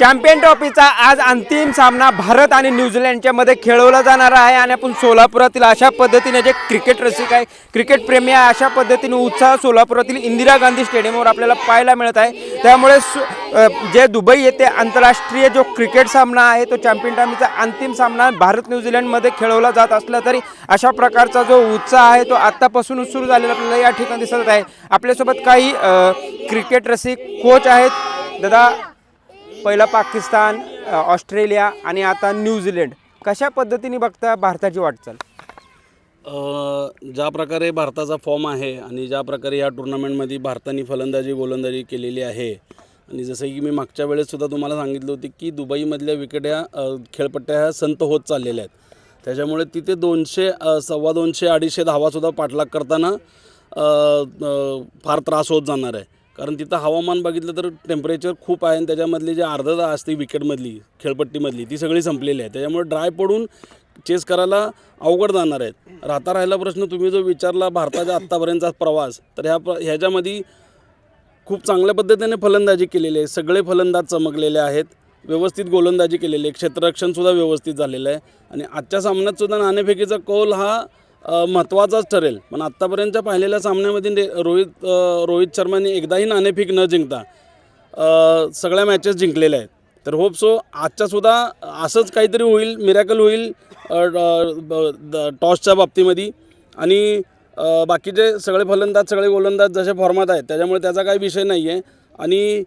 Champion ट्रॉफीचा आज अंतिम सामना भारत आणि न्यूझीलंडच्या मध्ये खेळवला जाणार आहे आणि आपण सोलापुरातील अशा पद्धतीने जे क्रिकेट रसिक आहे क्रिकेट प्रेमी आहे अशा पद्धतीने उत्साह सोलापुरातील इंदिरा गांधी स्टेडियमवर आपल्याला पाहायला मिळत आहे. त्यामुळे सु- जे दुबई येथे आंतरराष्ट्रीय जो क्रिकेट सामना आहे तो चॅम्पियन ट्रॉफीचा अंतिम सामना भारत न्यूझीलंडमध्ये खेळवला जात असला तरी अशा प्रकारचा जो उत्साह आहे तो आत्तापासूनच सुरू झालेला आपल्याला या ठिकाणी दिसत आहे. आपल्यासोबत काही क्रिकेट रसिक कोच आहेत. दादा पहिला पाकिस्तान ऑस्ट्रेलिया आणि आता न्यूझीलंड. कशा पद्धतीने बघता भारताची वाटचाल? ज्या प्रकारे भारताचा फॉर्म आहे आणि ज्या प्रकारे या टुर्नामेंटमध्ये भारताने फलंदाजी गोलंदाजी केलेली आहे आणि जसं की मी मागच्या वेळेससुद्धा तुम्हाला सांगितलं होतं की दुबईमधल्या विकेट ह्या खेळपट्ट्या ह्या संत होत चाललेल्या आहेत. त्याच्यामुळे तिथे दोनशे सव्वा दोनशे अडीचशे धावासुद्धा पाठलाग करताना फार त्रास होत जाणार आहे. कारण तिथं हवामान बघितलं तर टेम्परेचर खूप आहे आणि त्याच्यामधली जी आर्द्रता असते विकेटमधली खेळपट्टीमधली ती सगळी संपलेली आहे. त्याच्यामुळे ड्राय पडून चेस करायला अवघड जाणार आहेत. राहता राहिला प्रश्न तुम्ही जो विचारला भारताच्या आत्तापर्यंतचा प्रवास तर ह्या प्र ह्याच्यामध्ये खूप चांगल्या पद्धतीने फलंदाजी केलेली आहे. सगळे फलंदाज चमकलेले आहेत. व्यवस्थित गोलंदाजी केलेली आहे. क्षेत्ररक्षणसुद्धा व्यवस्थित झालेलं आहे. आणि आजच्या सामन्यातसुद्धा नाणेफेकीचा कौल हा महत्त्वाचाच ठरेल. पण आत्तापर्यंतच्या पाहिलेल्या सामन्यामध्ये रोहित रोहित शर्माने एकदाही नाणेफेक न जिंकता सगळ्या मॅचेस जिंकलेल्या आहेत. तर होप सो आजच्यासुद्धा असंच काहीतरी होईल मिरॅकल होईल द- टॉसच्या बाबतीमध्ये. आणि बाकीचे सगळे फलंदाज सगळे गोलंदाज जसे फॉर्मात आहेत त्याच्यामुळे त्याचा काही विषय नाही आहे आणि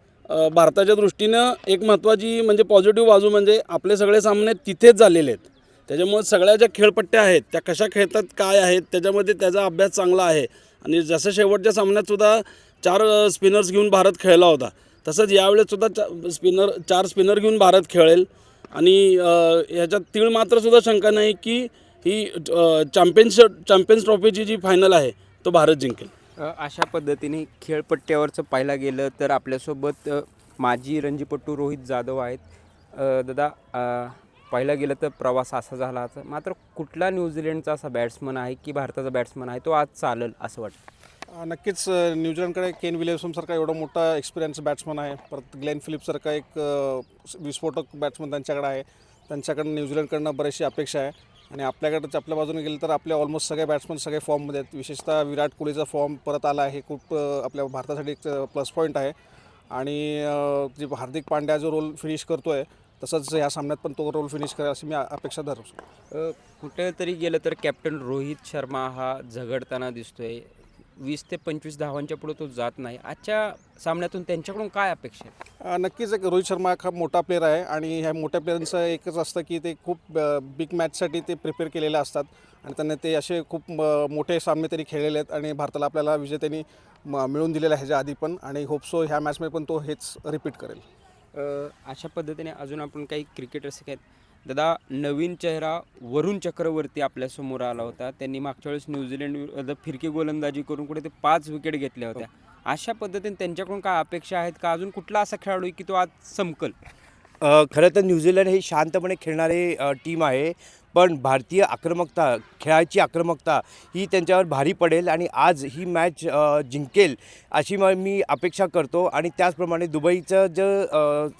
भारताच्या दृष्टीनं एक महत्त्वाची म्हणजे पॉझिटिव्ह बाजू म्हणजे आपले सगळे सामने तिथेच झालेले आहेत. त्याच्यामुळे सगळ्या ज्या खेळपट्ट्या आहेत त्या कशा खेळतात काय आहेत त्याच्यामध्ये त्याचा अभ्यास चांगला आहे. आणि जसं शेवटच्या सामन्यातसुद्धा चार स्पिनर्स घेऊन भारत खेळला होता तसंच यावेळेससुद्धा चा स्पिनर चार स्पिनर घेऊन भारत खेळेल. आणि ह्याच्यात तीळ मात्रसुद्धा शंका नाही की ही चॅम्पियन्स चॅम्पियन्स ट्रॉफीची जी फायनल आहे तो भारत जिंकेल. अशा पद्धतीने खेळपट्ट्यावरचं पाहायला गेलं तर आपल्यासोबत माजी रणजीपटू रोहित जाधव आहेत. दादा पाहिलं पाहायला गेलं तर प्रवास असा झाला तर मात्र कुठला न्यूझीलंडचा असा बॅट्समन आहे की भारताचा बॅट्समन आहे तो आज चालेल असं वाटतं? नक्कीच न्यूझीलंडकडे केन विलियम्सनसारखा एवढा मोठा एक्सपिरियन्स बॅट्समन आहे. परत ग्लेन फिलिपसारखा एक विस्फोटक बॅट्समन त्यांच्याकडे आहे. त्यांच्याकडनं न्यूझीलंडकडनं बरीचशी अपेक्षा आहे. आणि आपल्याकडे आपल्या बाजूने गेलं तर आपले ऑलमोस्ट सगळे बॅट्समन सगळे फॉर्ममध्ये आहेत. विशेषतः विराट कोहलीचा फॉर्म परत आला आहे. खूप आपल्या भारतासाठी एक प्लस पॉईंट आहे. आणि जे हार्दिक पांड्या जो रोल फिनिश करतो आहे तसंच ह्या सामन्यात पण तो रोल फिनिश करेल अशी मी अपेक्षा धरतो. अ, कुठेतरी गेलं तर कॅप्टन रोहित शर्मा हा झगडताना दिसतोय. वीस ते पंचवीस धावांच्या पुढे तो जात नाही. आजच्या सामन्यातून त्यांच्याकडून काय अपेक्षा आहे नक्कीच एक रोहित शर्मा हा मोठा प्लेअर आहे आणि ह्या मोठ्या प्लेअरांचं एकच असतं की ते खूप बिग मॅचसाठी ते प्रिपेअर केलेले असतात. आणि त्यांनी ते असे खूप मोठे सामने त्यांनी खेळलेले आहेत आणि भारताला आपल्याला विजय त्यांनी म- मिळवून दिलेला आहे ह्याच्या आधी पण. आणि होपसो ह्या मॅचमध्ये पण तो हेच रिपीट करेल. अशा पद्धतीने अजून आपण काही क्रिकेट आहेत. दादा नवीन चेहरा वरुण चक्रवर्ती आपल्यासमोर आला होता. त्यांनी मागच्या वेळेस न्यूझीलंड फिरकी गोलंदाजी करून कुठे ते पाच विकेट घेतल्या होत्या. अशा पद्धतीने त्यांच्याकडून काय अपेक्षा आहेत का? अजून कुठला असा खेळाडू आहे की तो आज चमकल खरं तर न्यूझीलंड हे शांतपणे खेळणारे टीम आहे. पण भारतीय आक्रमकता खेळाची आक्रमकता ही त्यांच्यावर भारी पडेल आणि आज ही मॅच जिंकेल अशी म मी अपेक्षा करतो आणि त्याचप्रमाणे दुबईचं जे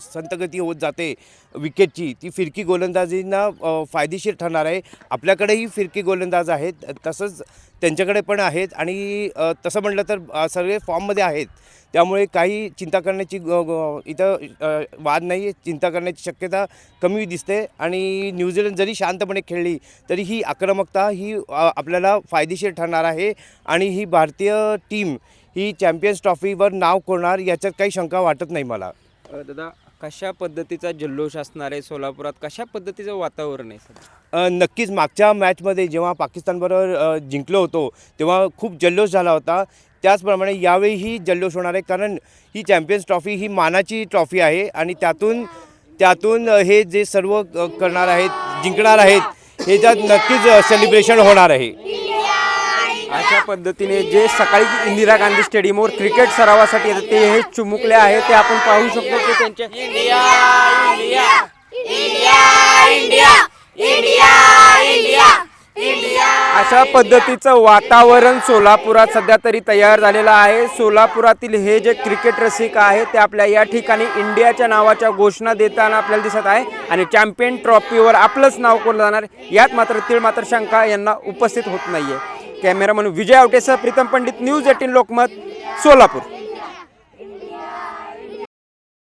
संतगती होत जाते विकेटची ती फिरकी गोलंदाजींना फायदेशीर ठरणार आहे. आपल्याकडेही फिरकी गोलंदाज आहेत तसंच त्यांच्याकडे पण आहेत आणि तसं म्हटलं तर सगळे फॉर्ममध्ये आहेत. त्यामुळे काही चिंता करण्याची ग- इथं वाद नाही आहे चिंता करण्याची शक्यता कमी दिसते आणि न्यूझीलंड जरी शांतपणे खेळली तरी ही आक्रमकता ही आपल्याला फायदेशीर ठरणार आहे. आणि ही भारतीय टीम ही चॅम्पियन्स ट्रॉफीवर नाव कोरणार याच्यात काही शंका वाटत नाही मला. दादा कशा पद्धतीचा जल्लोष असणार आहे सोलापुरात? कशा पद्धतीचं वातावरण आहे नक्कीच मागच्या मॅचमध्ये जेव्हा पाकिस्तानबरोबर जिंकलो होतो तेव्हा खूप जल्लोष झाला होता. त्याचप्रमाणे यावेळीही जल्लोष होणार आहे कारण ही चॅम्पियन्स ट्रॉफी ही मानाची ट्रॉफी आहे. आणि त्यातून त्यातून हे जे सर्व करणार आहेत जिंकणार आहेत ह्याच्यात नक्कीच सेलिब्रेशन होणार आहे. अशा पद्धतीने जे सकाळी इंदिरा गांधी स्टेडियमवर क्रिकेट सरावासाठी येतात ते हे चुमुकले आहे ते आपण पाहू शकतो की त्यांच्या अशा पद्धतीचं वातावरण सोलापुरात सध्या तरी तयार झालेलं आहे. सोलापुरातील हे जे क्रिकेट रसिक आहे ते आपल्या या ठिकाणी इंडियाच्या नावाच्या घोषणा देताना आपल्याला दिसत आहे. आणि चॅम्पियन ट्रॉफीवर आपलंच नाव कोण जाणार? यात मात्र तीळ मात्र शंका यांना उपस्थित होत नाहीये. कॅमेरामन विजय आवटेसह प्रीतम पंडित न्यूज एटीन लोकमत सोलापूर.